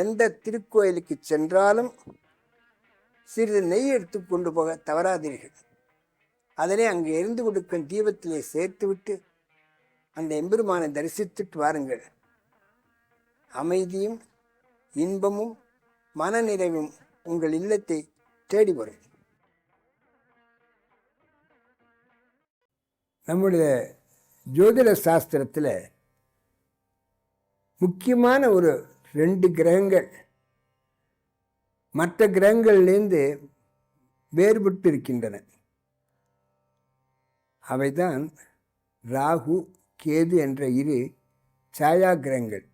எந்த திருக்கோயிலுக்கு சென்றாலும் சிறிது நெய் எடுத்து கொண்டு போக தவறாதீர்கள். அதனை அங்கே எரிந்து கொடுக்கும் தீபத்திலே சேர்த்துவிட்டு அந்த எம்பெருமானை தரிசித்துட்டு வாருங்கள். அமைதியும் இன்பமும் மனநிறைவும் உங்கள் இல்லத்தை தேடி வரும். நம்முடைய ஜோதிட சாஸ்திரத்தில் முக்கியமான ஒரு ரெண்டு கிரகங்கள். மற்ற கிரகங்கள்லேருந்து வேறுபட்டு இருக்கின்றன அவைதான் ராகு கேது என்ற இரு சாயா கிரகங்கள்.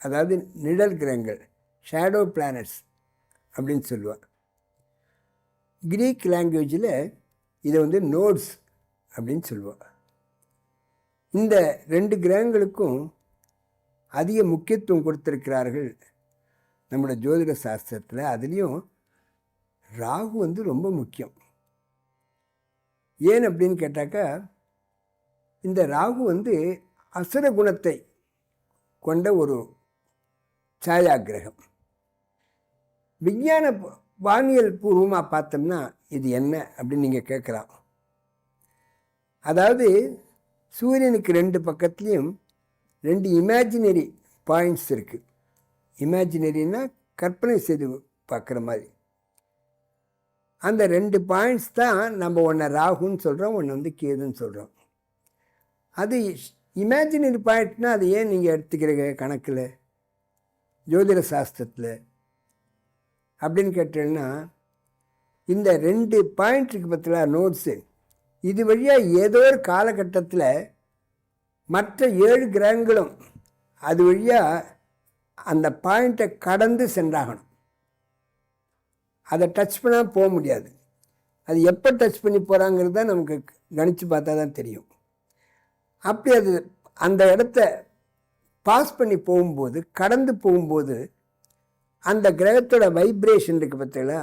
அதாவது நிழல் கிரகங்கள் ஷேடோ பிளானட்ஸ் அப்படின்னு சொல்லுவார் கிரீக் லாங்குவேஜில் இதை வந்து நோட்ஸ் அப்படின்னு சொல்லுவாள் இந்த ரெண்டு கிரகங்களுக்கும் அதிக முக்கியத்துவம் கொடுத்துருக்கிறார்கள் நம்மளோட ஜோதிட சாஸ்திரத்தில். அதுலேயும் ராகு வந்து ரொம்ப முக்கியம். ஏன் அப்படின்னு கேட்டாக்கா இந்த ராகு வந்து அசுர குணத்தை கொண்ட ஒரு சாயா கிரகம் விஞ்ஞான வானியல் பூர்வமாக பார்த்தோம்னா இது என்ன அப்படின்னு நீங்கள் கேட்கலாம். அதாவது சூரியனுக்கு ரெண்டு பக்கத்துலேயும் ரெண்டு இமேஜினரி பாயிண்ட்ஸ் இருக்குது இமேஜினரின்னா கற்பனை செய்து பார்க்குற மாதிரி. அந்த ரெண்டு பாயிண்ட்ஸ் தான் நம்ம ஒன்றை ராகுன்னு சொல்கிறோம் ஒன்று வந்து கேதுன்னு சொல்கிறோம் அது இமேஜினரி பாயிண்ட்னால் அது ஏன் நீங்கள் எடுத்துக்கிறீங்க கணக்கில்? ஜோதிட சாஸ்திரத்தில். அப்படின்னு கேட்டீங்கன்னா இந்த ரெண்டு பாயிண்ட் இருக்கு பார்த்தீங்களா நோட்ஸு இது வழியாக ஏதோ ஒரு காலகட்டத்தில் மற்ற ஏழு கிரகங்களும் அது வழியாக அந்த பாயிண்ட்டை கடந்து சென்றாகணும். அதை டச் பண்ணால் போக முடியாது. அது எப்போ டச் பண்ணி போகிறாங்கிறது தான் நமக்கு கணித்து பார்த்தா தான் தெரியும். அப்படி அது அந்த இடத்த பாஸ் பண்ணி போகும்போது கடந்து போகும்போது அந்த கிரகத்தோட வைப்ரேஷன் இருக்குது பார்த்தீங்களா?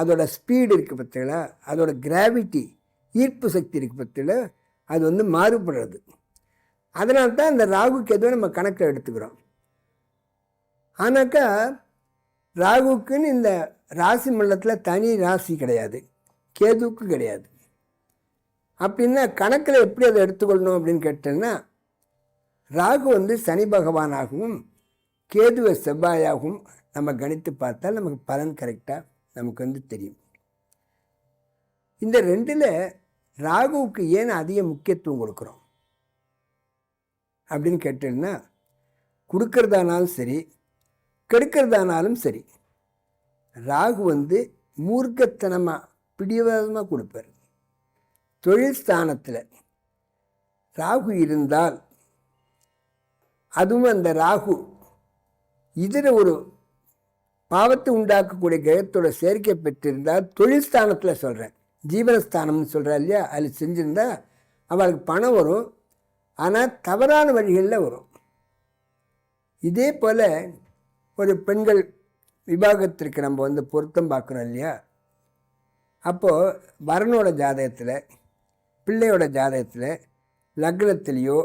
அதோட ஸ்பீடு இருக்குது பார்த்தீங்களா? அதோட கிராவிட்டி ஈர்ப்பு சக்தி இருக்குது பார்த்தீங்களா? அது வந்து மாறுபடுறது. அதனால தான் இந்த ராகு கேதுவை நம்ம கணக்கில் எடுத்துக்கிறோம். ஆனாக்கா ராகுக்குன்னு இந்த ராசி மண்டலத்தில் தனி ராசி கிடையாது. கேதுவுக்கு கிடையாது. அப்படின்னா கணக்கில் எப்படி அதை எடுத்துக்கொள்ளணும் அப்படின்னு கேட்டேன்னா ராகு வந்து சனி பகவானாகவும் கேதுவை செவ்வாயாகவும் நம்ம கணித்து பார்த்தால் நமக்கு பலன் கரெக்டாக நமக்கு வந்து தெரியும். இந்த ரெண்டில் ராகுவுக்கு ஏன் அதிக முக்கியத்துவம் கொடுக்குறோம்? அப்படின்னு கேட்டேன்னா கொடுக்கறதானாலும் சரி கெடுக்கிறதானாலும் சரி ராகு வந்து மூர்க்கத்தனமாக பிடிவாதமாக கொடுப்பார். தொழில் ஸ்தானத்தில் ராகு இருந்தால் அதுவும் அந்த ராகு இதர ஒரு பாவத்தை உண்டாக்கக்கூடிய கிரகத்தோட சேர்க்கை பெற்றிருந்தால் தொழில் ஸ்தானத்தில் சொல்கிறேன் ஜீவனஸ்தானம்னு சொல்கிறா இல்லையா? அதில் செஞ்சுருந்தா அவளுக்கு பணம் வரும். ஆனால் தவறான வழிகளில் வரும். இதே போல் ஒரு பெண்கள் விவாகத்திற்கு நம்ம வந்து பொருத்தம் பார்க்குறோம் இல்லையா? அப்போது வரனோட ஜாதகத்தில் பிள்ளையோட ஜாதகத்தில் லக்னத்திலேயோ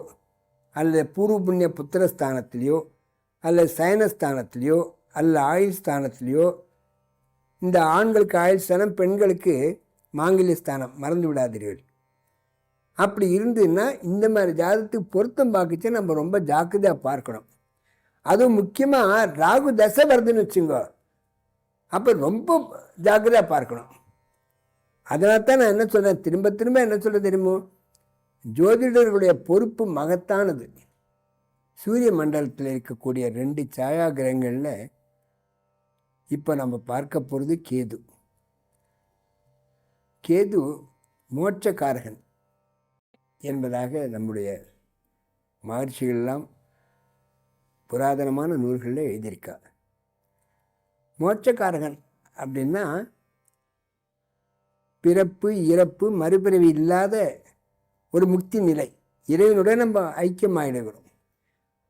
அல்லது பூர்வ புண்ணிய புத்திரஸ்தானத்திலேயோ அல்லது சயனஸ்தானத்திலேயோ அல்லது ஆயுள் ஸ்தானத்திலேயோ இந்த ஆண்களுக்கு ஆயுள் ஸ்தானம் பெண்களுக்கு மாங்கல்ய ஸ்தானம் மறந்து விடாதீர்கள். அப்படி இருந்துன்னா இந்த மாதிரி ஜாதகத்துக்கு பொருத்தம் பார்க்கச்சு நம்ம ரொம்ப ஜாக்கிரதையாக பார்க்கணும். அதுவும் முக்கியமாக ராகு தசை வருதுன்னு வச்சுங்கோ. அப்போ ரொம்ப ஜாக்கிரதையாக பார்க்கணும். அதனால தான் நான் என்ன சொல்கிறேன் திரும்ப திரும்ப என்ன சொல்ல தெரியுமோ? ஜோதிடர்களுடைய பொறுப்பு மகத்தானது. சூரிய மண்டலத்தில் இருக்கக்கூடிய ரெண்டு சாயா கிரகங்களில் இப்போ நம்ம பார்க்க போகிறது கேது. கேது மோட்சக்காரகன். என்பதாக நம்முடைய மகர்ஷிகளெல்லாம் புராதனமான நூல்களில் எழுதியிருக்கா. மோட்சக்காரகன் அப்படின்னா பிறப்பு இறப்பு மறுபிறவி இல்லாத ஒரு முக்தி நிலை. இறைவனுடன் நம்ம ஐக்கியமாகிடுகிறோம்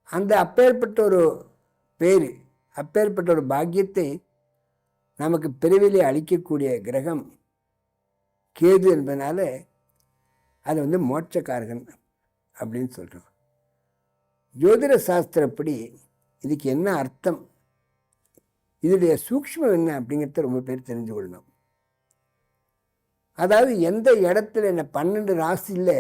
அந்த அப்பேற்பட்ட ஒரு பேர் அப்பேற்பட்ட ஒரு பாக்கியத்தை நமக்கு பிறவிலே அளிக்கக்கூடிய கிரகம் கேது என்பதனால அது வந்து மோட்சக்காரகன் அப்படின்னு சொல்கிறோம் ஜோதிட சாஸ்திரப்படி இதுக்கு என்ன அர்த்தம்? இதனுடைய சூக்ஷ்மம் என்ன அப்படிங்கிறத ரொம்ப பேர் தெரிஞ்சு கொள்ளணும். அதாவது எந்த இடத்துல என்ன பன்னெண்டு ராசியில்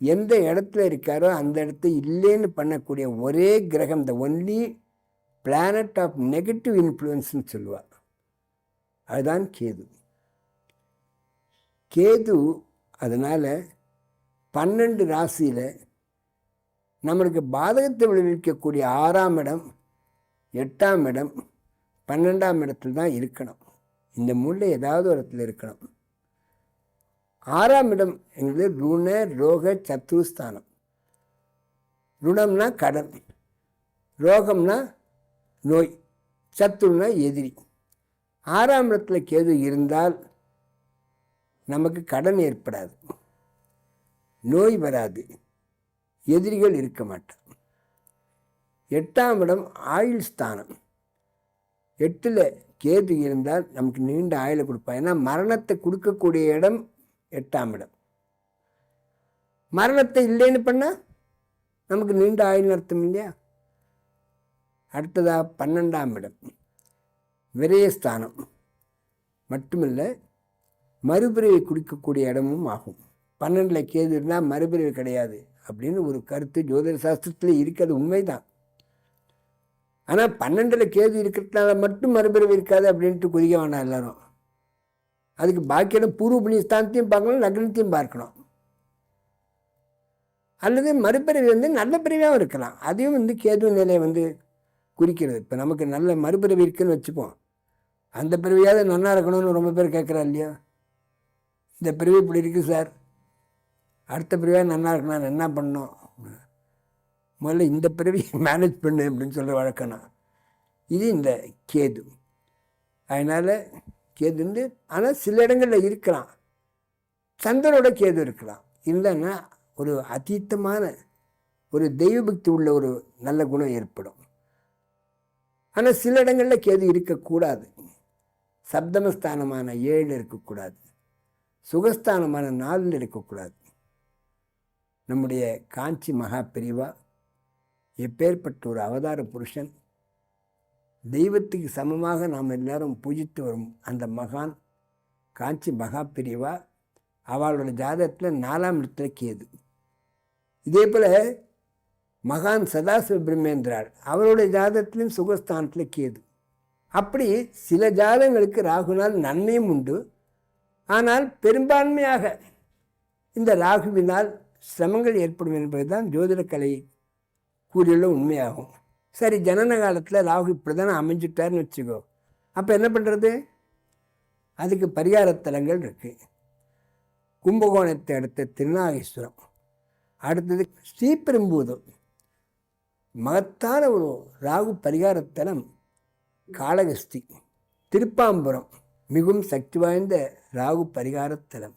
எந்த இடத்துல இருக்காரோ அந்த இடத்த இல்லைன்னு பண்ணக்கூடிய ஒரே கிரகம் the only planet of negative இன்ஃப்ளூயன்ஸ்னு சொல்லுவார் அதுதான் கேது. கேது அதனால் பன்னெண்டு ராசியில் நம்மளுக்கு பாதகத்தை விளைவிக்கக்கூடிய ஆறாம் இடம் எட்டாம் இடம் பன்னெண்டாம் இடத்துல தான் இருக்கணும். இந்த முல்லை ஏதாவது ஒரு இடத்துல இருக்கணும். ஆறாம் இடம் என்பது ருண ரோக சத்துருஸ்தானம் ருணம்னா கடன் ரோகம்னா நோய் சத்துருனா எதிரி. ஆறாம் இடத்துல கேது இருந்தால் நமக்கு கடன் ஏற்படாது. நோய் வராது. எதிரிகள் இருக்க மாட்டார் எட்டாம் இடம் ஆயுள் ஸ்தானம். எட்டில் கேது இருந்தால் நமக்கு நீண்ட ஆயுளை கொடுப்பான். ஏன்னா மரணத்தை கொடுக்கக்கூடிய இடம் எட்டாம் இடம். மரணத்தை இல்லைன்னு பண்ணால் நமக்கு நீண்ட ஆயுள் அர்த்தம் இல்லையா? அடுத்ததாக பன்னெண்டாம் இடம். விரயஸ்தானம். மட்டுமில்லை மறுபிறவை குடிக்கக்கூடிய இடமும் ஆகும். பன்னெண்டில் கேது இருந்தால் மறுபிறவி கிடையாது அப்படின்னு ஒரு கருத்து ஜோதிட சாஸ்திரத்தில் இருக்கிறது உண்மைதான். ஆனால் பன்னெண்டில் கேது இருக்கிறதுனால மட்டும் மறுபிறவி இருக்காது அப்படின்ட்டு குதிக்க வேண்டாம் எல்லாரும். அதுக்கு பாக்கியிடம் பூர்வ புண்ணியஸ்தானத்தையும் பார்க்கணும் லக்னத்தையும் பார்க்கணும். அல்லது மறுபிறவி வந்து நல்ல பிறவியாகவும் இருக்கலாம். அதையும் வந்து கேது நிலையை வந்து குறிக்கிறது. இப்போ நமக்கு நல்ல மறுபிறவி இருக்குன்னு வச்சுப்போம். அந்த பிறவியாவது நல்லா இருக்கணும்னு ரொம்ப பேர் கேட்குறா இல்லையா? இந்த பிறவி இப்படி இருக்குது சார். அடுத்த பிறவியாக நல்லா இருக்கணும் என்ன பண்ணோம் முதல்ல இந்த பிறவி மேனேஜ் பண்ணு அப்படின்னு சொல்கிற வழக்கம்னா இது இந்த கேது. அதனால் கேது வந்து ஆனால் சில இடங்களில் இருக்கலாம். சந்திரனோட கேது இருக்கலாம். இல்லைன்னா ஒரு அதீத்தமான ஒரு தெய்வபக்தி உள்ள ஒரு நல்ல குணம் ஏற்படும். ஆனால் சில இடங்களில் கேது இருக்கக்கூடாது. சப்தமஸ்தானமான ஏழு இருக்கக்கூடாது. சுகஸ்தானமான நாலில் இருக்கக்கூடாது. நம்முடைய காஞ்சி மகா பிரிவா எப்பேற்பட்ட ஒரு அவதார புருஷன் தெய்வத்துக்கு சமமாக நாம் எல்லாரும் பூஜித்து வரும் அந்த மகான் காஞ்சி மகா பிரிவா அவளோட ஜாதகத்தில் நாலாம் இடத்துல கேது. இதே போல் மகான் சதாசிவ பிரம்மேந்திராள் அவருடைய ஜாதகத்திலும் சுகஸ்தானத்தில் கேது. அப்படி சில ஜாதகங்களுக்கு ராகுனால் நன்மையும் உண்டு. ஆனால் பெரும்பான்மையாக இந்த ராகுவினால் சிரமங்கள் ஏற்படும் என்பதுதான் ஜோதிடக்கலை கூறியுள்ள உண்மையாகும். சரி ஜனன காலத்தில் ராகு இப்படி தானே அமைஞ்சிட்டார்னு வச்சுக்கோ. அப்போ என்ன பண்ணுறது அதுக்கு பரிகாரத்தலங்கள் இருக்குது கும்பகோணத்தை அடுத்த திருநாகேஸ்வரம். அடுத்தது ஸ்ரீபெரும்பூதம். மகத்தான ஒரு ராகு பரிகாரத்தலம் காளகஸ்தி. திருப்பாம்புரம் மிகவும் சக்தி வாய்ந்த Rahu பரிகாரத்தலம்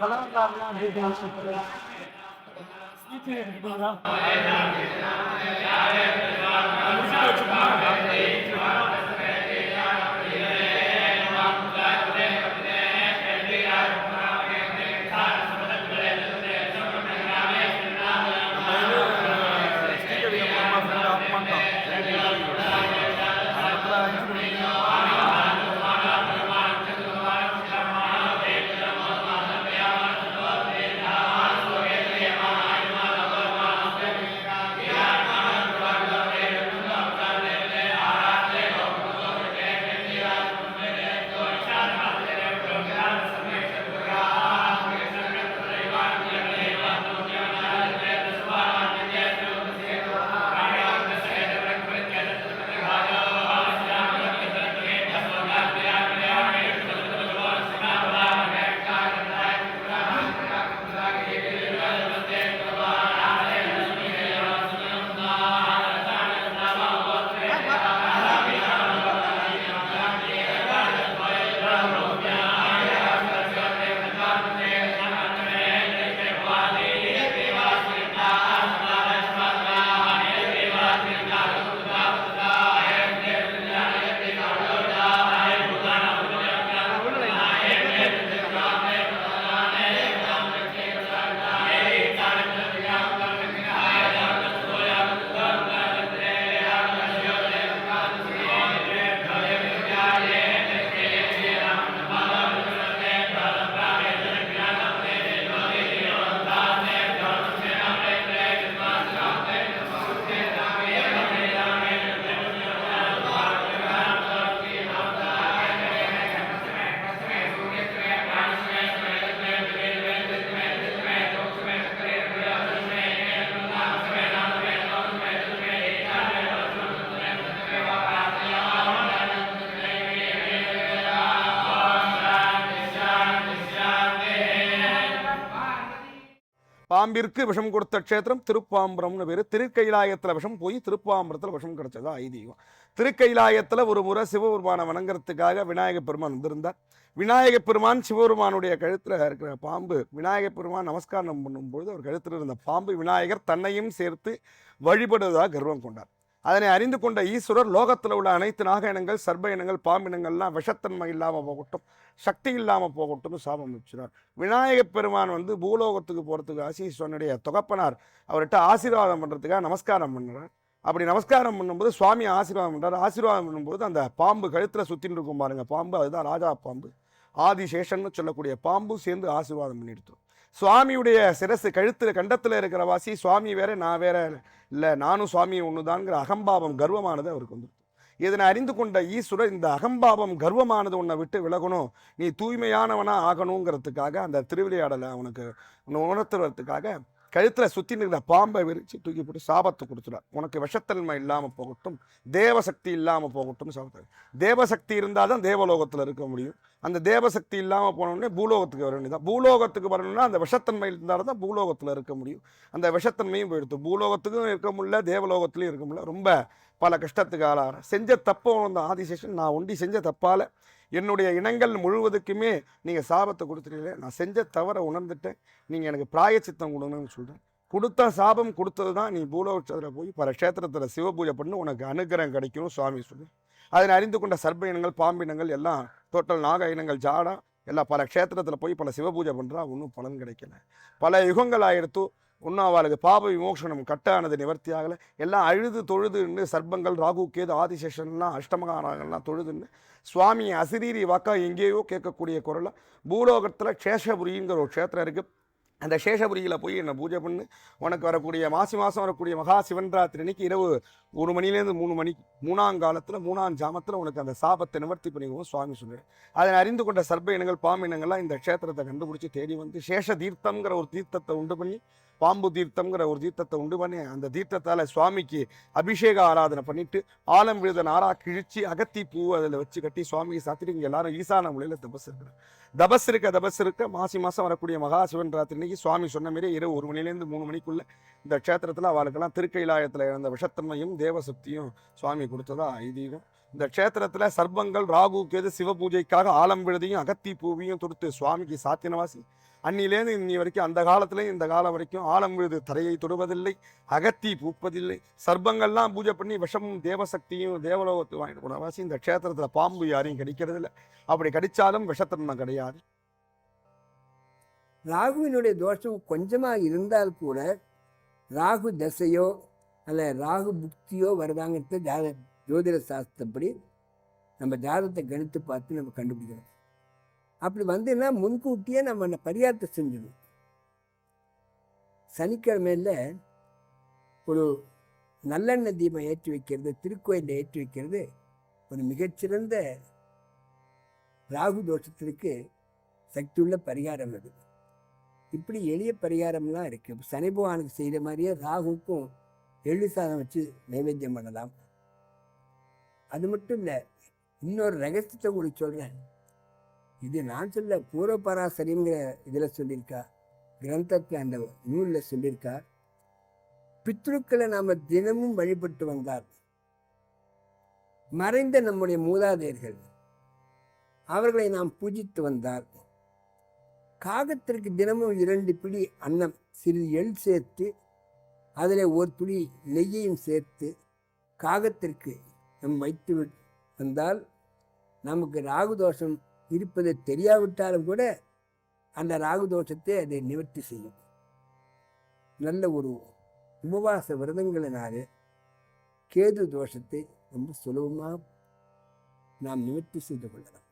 Hello, Governor. gitmiyoruz buradan. Müzik açın. பாம்பிற்கு விஷம் கொடுத்த க்ஷேத்திரம் திருப்பாம்பரம்னு பேர். திருக்கைலாயத்தில் விஷம் போய் திருப்பாம்பரத்தில் விஷம் கிடைச்சதா ஐதீகம். திருக்கைலாயத்தில் ஒரு முறை சிவபெருமானை வணங்குறதுக்காக விநாயகப் பெருமான் வந்திருந்தார். விநாயகப் பெருமான் சிவபெருமானுடைய கழுத்தில் இருக்கிற பாம்பு விநாயகப் பெருமான் நமஸ்காரம் பண்ணும்பொழுது அவர் கழுத்தில் இருந்த பாம்பு விநாயகர் தன்னையும் சேர்த்து வழிபடுவதாக கர்வம் கொண்டார். அதனை அறிந்து கொண்ட ஈஸ்வரர் லோகத்தில் உள்ள அனைத்து நாக இனங்கள் சர்ப இனங்கள் பாம்பு இனங்கள்லாம் விஷத்தன்மை இல்லாமல் போகட்டும் சக்தி இல்லாமல் போகட்டும்னு சாபம் வச்சுனார். விநாயகப் பெருமான் வந்து பூலோகத்துக்கு போகிறதுக்கு ஆசீஸ்வரனுடைய தொகப்பனார். அவர்கிட்ட ஆசீர்வாதம் பண்ணுறதுக்காக நமஸ்காரம் பண்ணுறார் அப்படி நமஸ்காரம் பண்ணும்போது சுவாமி ஆசீர்வாதம் பண்ணுறார் ஆசீர்வாதம் பண்ணும்போது அந்த பாம்பு கழுத்தில் சுற்றின்னு இருக்கும் பாருங்கள் பாம்பு அதுதான் ராஜா பாம்பு. ஆதிசேஷன்னு சொல்லக்கூடிய பாம்பு சேர்ந்து ஆசீர்வாதம் பண்ணிடுத்தோம் சுவாமியுடைய சிரசு கழுத்தில் கண்டத்தில் இருக்கிற வாசி சுவாமி வேற நான் வேற இல்லை. நானும் சுவாமி ஒன்று அகம்பாவம் கர்வமானது அவருக்கு வந்துடும் இதனை அறிந்து கொண்ட ஈஸ்வரர் இந்த அகம்பாவம் கர்வமானது உன்னை விட்டு விலகணும். நீ தூய்மையானவனாக ஆகணுங்கிறதுக்காக அந்த திருவிளையாடலை அவனுக்கு உன்னை உணர்த்துறதுக்காக கழுத்தில் சுற்றி நிற்கிற பாம்பை விரித்து தூக்கி போட்டு சாபத்தை கொடுத்துடார் உனக்கு விஷத்தன்மை இல்லாமல் போகட்டும் தேவசக்தி இல்லாமல் போகட்டும் சாபத்தை தேவசக்தி இருந்தால் தான் தேவலோகத்தில் இருக்க முடியும். அந்த தேவசக்தி இல்லாமல் போனோடனே பூலோகத்துக்கு வர வேண்டியதான் பூலோகத்துக்கு வரணும்னா அந்த விஷத்தன்மை இருந்தால் தான் பூலோகத்தில் இருக்க முடியும். அந்த விஷத்தன்மையும் போயிடுத்து. பூலோகத்துக்கும் இருக்க முடியல தேவலோகத்துலையும் இருக்க முடியல. ரொம்ப பல கஷ்டத்துக்கு ஆளாக செஞ்ச தப்பை உணர்ந்த ஆதிசேஷன். நான் ஒண்டி செஞ்ச தப்பால். என்னுடைய இனங்கள் முழுவதுக்குமே நீங்கள் சாபத்தை கொடுத்துட்டீங்களே நான் செஞ்ச தவறை உணர்ந்துட்டேன். நீங்கள் எனக்கு பிராயச்சித்தம் கொடுங்கன்னு சொல்கிறேன் கொடுத்த சாபம் கொடுத்தது தான் நீ பூலோகத்தில் போய் பல க்ஷேத்திரத்தில் சிவபூஜை பண்ணி. உனக்கு அனுகிரகம் கிடைக்கும் சுவாமி சொல்லி அதனை அறிந்து கொண்ட சர்ப்ப இனங்கள் பாம்பினங்கள் எல்லாம் டோட்டல் நாக இனங்கள் ஜாடா எல்லாம் பல க்ஷேத்திரத்தில் போய் பல சிவபூஜை பண்ணுறா ஒன்றும் பலன் கிடைக்கல. பல யுகங்கள் ஆயிடுத்து ஒன்றும் அவளுக்கு பாப விமோசனம் கட்டானது நிவர்த்தி ஆகலை. எல்லாம் அழுது தொழுதுன்னு சர்ப்பங்கள் ராகு கேது ஆதிசேஷன்லாம் அஷ்டமகாரங்கள்லாம் தொழுதுன்னு சுவாமி அசிரீரி வாக்கா எங்கேயோ கேட்கக்கூடிய குரலை பூலோகத்தில் சேஷபுரிங்கிற ஒரு க்ஷேத்திரம் இருக்குது அந்த சேஷபுரியில் போய் என்னை பூஜை பண்ணு. உனக்கு வரக்கூடிய மாசி மாதம் வரக்கூடிய மகா சிவன்ராத்திரி அன்னைக்கு இரவு ஒரு மணிலேருந்து மூணு மணி மூணாம் காலத்தில் மூணாம் ஜாமத்தில் உனக்கு அந்த சாபத்தை நிவர்த்தி பண்ணிக்கவும் சுவாமி சொல்லுவேன் அதை அறிந்து கொண்ட சர்ப்ப இனங்கள் பாம்பு இனங்கள்லாம் இந்த க்ஷேத்திரத்தை கண்டுபிடிச்சி தேடி வந்து சேஷ தீர்த்தம்ங்கிற ஒரு தீர்த்தத்தை உண்டு பண்ணி பாம்பு தீர்த்தம்ங்கிற ஒரு தீர்த்தத்தை உண்டு பண்ணி அந்த தீர்த்தத்தால் சுவாமிக்கு அபிஷேக ஆராதனை பண்ணிட்டு ஆலம் விழுத நாரா கிழிச்சு அகத்தி பூ அதில் வச்சு கட்டி சுவாமியை சாத்திட்டு இங்கே எல்லாரும் ஈசான மொழியில் தபஸ் இருக்கிறார் தபஸ் இருக்க தபஸ் இருக்க மாசி மாதம் வரக்கூடிய மகா சிவன் ராத்திரிக்கு அன்னைக்கு சுவாமி சொன்ன மாரி இரவு ஒரு மணிலேருந்து மூணு மணிக்குள்ள இந்த க்ஷேத்திரத்தில் அவளுக்கெல்லாம் திருக்கைலாயத்தில் இழந்த விஷத்தன்மையும் தேவசக்தியும் சுவாமி கொடுத்ததா ஐதீகம். இந்த க்ஷேத்திரத்தில் சர்ப்பங்கள் ராகு கேது சிவ பூஜைக்காக ஆலம் விழுதையும் அகத்தி பூவியும் தொடுத்து சுவாமிக்கு சாத்தினவாசி. அன்னிலேருந்து இன்னி வரைக்கும் அந்த காலத்துலேயும் இந்த காலம் வரைக்கும் ஆலம் தரையை தொடுவதில்லை அகத்தி பூப்பதில்லை. சர்ப்பங்கள்லாம் பூஜை பண்ணி விஷமும் தேவசக்தியும் தேவலோகத்து வாங்கிட்டு போனவாசி இந்த க்ஷேத்திரத்தில் பாம்பு யாரையும் கடிக்கிறது இல்லை அப்படி கடிச்சாலும் விஷத்தன்மை கிடையாது. ராகுவினுடைய தோஷம் கொஞ்சமாக இருந்தால் கூட ராகு தசையோ அல்ல ராகு புக்தியோ வருதாங்கிறது ஜாத ஜோதிட சாஸ்திரப்படி நம்ம ஜாதத்தை கணித்து பார்த்து நம்ம கண்டுபிடிக்கிறோம் அப்படி வந்துன்னா முன்கூட்டியே நம்ம அந்த பரிகாரத்தை செஞ்சிடணும் சனிக்கிழமையில் ஒரு நல்லெண்ணெய் தீபம் ஏற்றி வைக்கிறது திருக்கோயிலில் ஏற்றி வைக்கிறது ஒரு மிகச்சிறந்த ராகு தோஷத்திற்கு சக்தியுள்ள பரிகாரம் அது. இப்படி எளிய பரிகாரம்லாம் இருக்குது சனி பகவானுக்கு செய்கிற மாதிரியே ராகுக்கும் எள்ளு சாதம் வச்சு நைவேத்தியம் பண்ணலாம். அது மட்டும் இல்லை இன்னொரு ரகசியத்தை உங்களுக்கு சொல்கிறேன் இது நான் சொல்ல பூர்வ பராசரிங்கிற இதில் சொல்லியிருக்கா கிரந்தத்தில் அந்த நூலில் சொல்லியிருக்கா பித்ருக்களை நாம் தினமும் வழிபட்டு வந்தார் மறைந்த நம்முடைய மூதாதையர்கள் அவர்களை நாம் பூஜித்து வந்தார் காகத்திற்கு தினமும் இரண்டு பிடி அன்னம் சிறிது எள் சேர்த்து அதில் ஒரு துளி நெய்யையும் சேர்த்து காகத்திற்கு நம் வைத்து வந்தால் நமக்கு ராகு தோஷம் இருப்பது தெரியாவிட்டாலும் கூட அந்த ராகு தோஷத்தை அதை நிவர்த்தி செய்யும். நல்ல ஒரு உபவாச விரதங்களினாலே கேது தோஷத்தை ரொம்ப சுலபமாக நாம் நிவர்த்தி செய்து கொள்ளலாம்.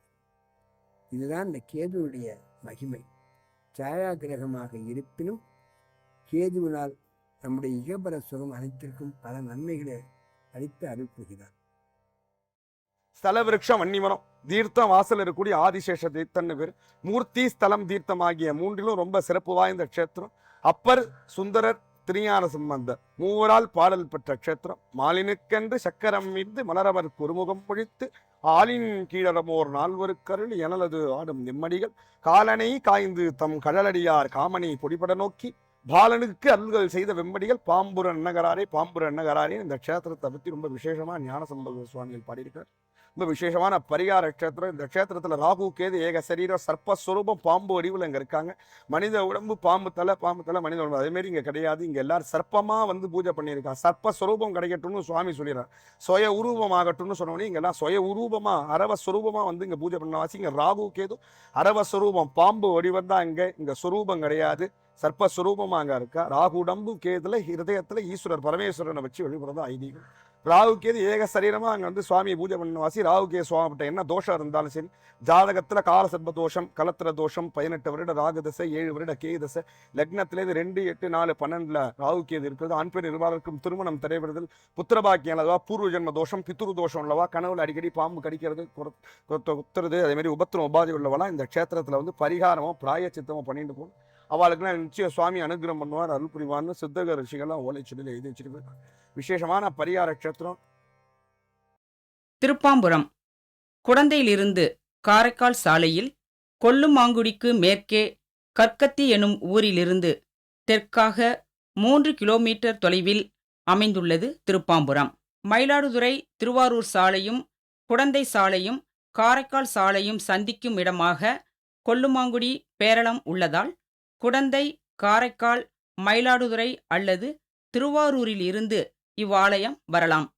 இதுதான் இந்த கேதுவுடைய மகிமை. சாயா கிரகமாக இருப்பினும் கேதுவினால் நம்முடைய இகபர சுகம் அனைத்திற்கும் பல நன்மைகளை அளித்து அருள் ஸ்தல விருட்சம் தீர்த்தம் வாசல் இருக்கக்கூடிய ஆதிசேஷ தீர்த்தன்னு பேர். மூர்த்தி ஸ்தலம் தீர்த்தம் ஆகிய மூன்றிலும் ரொம்ப சிறப்பு வாய்ந்த க்ஷேத்திரம். அப்பர் சுந்தரர் திருஞான சம்பந்தர். மூவரால் பாடல் பெற்ற க்ஷேத்திரம். மாலினுக்கென்று சக்கரம் மீது மலரவர் குறுமுகம் பொழித்து ஆளின் கீழரமோர் நால்வருக்கருள் எனலது ஆடும் நிம்மடிகள். காலனை காய்ந்து தம் கழலடியார் காமனை பொடிபட நோக்கி பாலனுக்கு அருள்கள் செய்த வெம்படிகள் பாம்புர அன்னகராரே பாம்புர அன்னகராரே இந்த க்ஷேத்திரத்தை பற்றி ரொம்ப விசேஷமா ஞானசம்பந்த சுவாமிகள் பாடியிருக்கிறார் ரொம்ப விசேஷமான பரிகார க்ஷேத்திரம் இந்த க்ஷேத்திரத்துல ராகு கேது ஏக சரீரம் சர்ப்பஸ்வரூபம் பாம்பு வடிவில் இங்க இருக்காங்க. மனித உடம்பு பாம்பு தலை பாம்பு தலை மனித உடம்பு. அதே மாதிரி இங்க கிடையாது. இங்க எல்லாரும் சர்ப்பமா வந்து பூஜை பண்ணியிருக்காங்க சர்ப்பஸ்வரூபம் கிடைக்கட்டும்னு சுவாமி சொல்லிடுறார். சுய உருவமாகட்டும்னு சொன்னோடனே இங்க எல்லாம் சுய உருவமாக அரவஸ்வரூபமாக வந்து இங்க பூஜை பண்ண வாசி. இங்க ராகு கேது அரவஸ்வரூபம் பாம்பு வடிவம் தான் இங்க. இங்க சுரூபம் கிடையாது. சர்ப்பஸ்வரூபமாக அங்க இருக்கா. ராகு உடம்பு கேதுல ஹிருதயத்துல ஈஸ்வரர் பரமேஸ்வரனை வச்சு வழிபடுறதா ஐதீகம். ராகுகேது ஏக சரீரமாக அங்கே வந்து சுவாமியை பூஜை பண்ணவாசி வாசி சுவாமிகிட்ட என்ன தோஷம் இருந்தாலும் சரி ஜாதகத்தில் காலசர்ப தோஷம் கலத்திர தோஷம் பதினெட்டு வருட ராகு தசை ஏழு வருட கே தசை லக்னத்திலேருந்து ரெண்டு எட்டு நாலு பன்னெண்டில் ராகுகேது இருக்கிறது. ஆண் பெண் இருவாருக்கும் திருமணம் தடைபடுதல் புத்திரபாக்கியம் அல்லவா பூர்வ ஜென்ம தோஷம் பித்ரு தோஷம் உள்ளவா கனவுல அடிக்கடி பாம்பு கடிக்கிறது குத்துறது அதேமாதிரி உபத்திரம் உபாதி உள்ளவெல்லாம் இந்த க்ஷேத்திரத்தில் வந்து பரிகாரமோ பிராயச்சித்தமோ பண்ணிட்டு போகணும் அவளுக்குலாம் நிச்சயம் சுவாமி அனுகிரகம் பண்ணுவார் அருள் புரிவார்னு சித்தக ரிஷிகள்லாம் ஓலைச்சுடியில் எழுதி வச்சிருக்காங்க. விசேஷமான பரிகார க்ஷேத்திரம் திருப்பாம்புரம். குடந்தையிலிருந்து காரைக்கால் சாலையில் கொல்லுமாங்குடிக்கு மேற்கே கற்கத்தி எனும் ஊரிலிருந்து தெற்காக மூன்று கிலோமீட்டர் தொலைவில் அமைந்துள்ளது திருப்பாம்புரம். மயிலாடுதுறை திருவாரூர் சாலையும் குடந்தை சாலையும் காரைக்கால் சாலையும் சந்திக்கும் இடமாக கொல்லுமாங்குடி பேரளம் உள்ளதால் குடந்தை காரைக்கால் மயிலாடுதுறை அல்லது திருவாரூரில் இருந்து இவ்வாலயம் வரலாம்.